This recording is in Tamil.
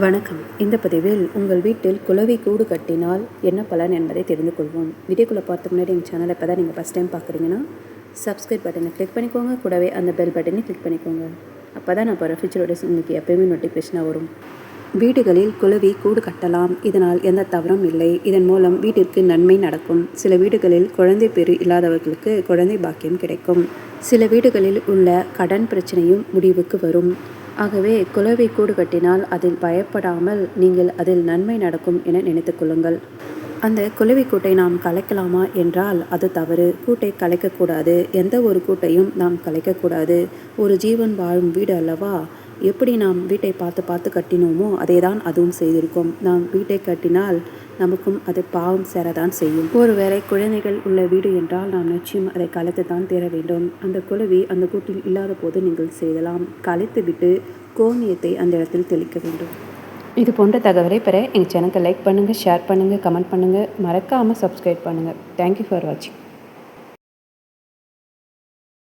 வணக்கம். இந்த பதிவில் உங்கள் வீட்டில் குளவி கூடு கட்டினால் என்ன பலன் என்பதை தெரிந்து கொள்வோம். வீடியோக்குள்ளே பார்த்த முன்னாடி எங்கள் சேனலை இப்போ தான் நீங்கள் ஃபஸ்ட் டைம் பார்க்குறீங்கன்னா சப்ஸ்கிரைப் பட்டனை கிளிக் பண்ணிக்கோங்க. கூடவே அந்த பெல் பட்டனை கிளிக் பண்ணிக்கோங்க. அப்போ தான் நான் போகிற ஃபியூச்சரோட உங்களுக்கு எப்போயுமே நோட்டிஃபிகேஷனாக வரும். வீடுகளில் குலவி கூடு கட்டலாம். இதனால் எந்த தவறும் இல்லை. இதன் மூலம் வீட்டிற்கு நன்மை நடக்கும். சில வீடுகளில் குழந்தை பெரு இல்லாதவர்களுக்கு குழந்தை பாக்கியம் கிடைக்கும். சில வீடுகளில் உள்ள கடன் பிரச்சனையும் முடிவுக்கு வரும். ஆகவே குலவை கூடு கட்டினால் அதில் பயப்படாமல் நீங்கள் அதில் நன்மை நடக்கும் என நினைத்து கொள்ளுங்கள். அந்த குலவி கூட்டை நாம் கலைக்கலாமா என்றால் அது தவறு. கூட்டை கலைக்கக்கூடாது எந்த ஒரு கூட்டையும் நாம் கலைக்கக்கூடாது ஒரு ஜீவன் வாழும் வீடு அல்லவா? எப்படி நாம் வீட்டை பார்த்து பார்த்து கட்டினோமோ அதே தான் அதுவும் செய்திருக்கும். நாம் வீட்டை கட்டினால் நமக்கும் அது பாவம் சேரதான் செய்யும். ஒருவேளை குழந்தைகள் உள்ள வீடு என்றால் நாம் நிச்சயம் அதை கலைத்து தான் தேர வேண்டும். அந்த குழவி அந்த கூட்டில் இல்லாத போது நீங்கள் செய்யலாம் கலைத்து விட்டு கோமியத்தை அந்த இடத்தில் தெளிக்க வேண்டும். இது போன்ற தகவலை பெற எங்கள் சேனலுக்கு லைக் பண்ணுங்கள் ஷேர் பண்ணுங்கள் கமெண்ட் பண்ணுங்கள் மறக்காமல் சப்ஸ்கிரைப் பண்ணுங்கள் தேங்க்யூ ஃபார் வாட்சிங்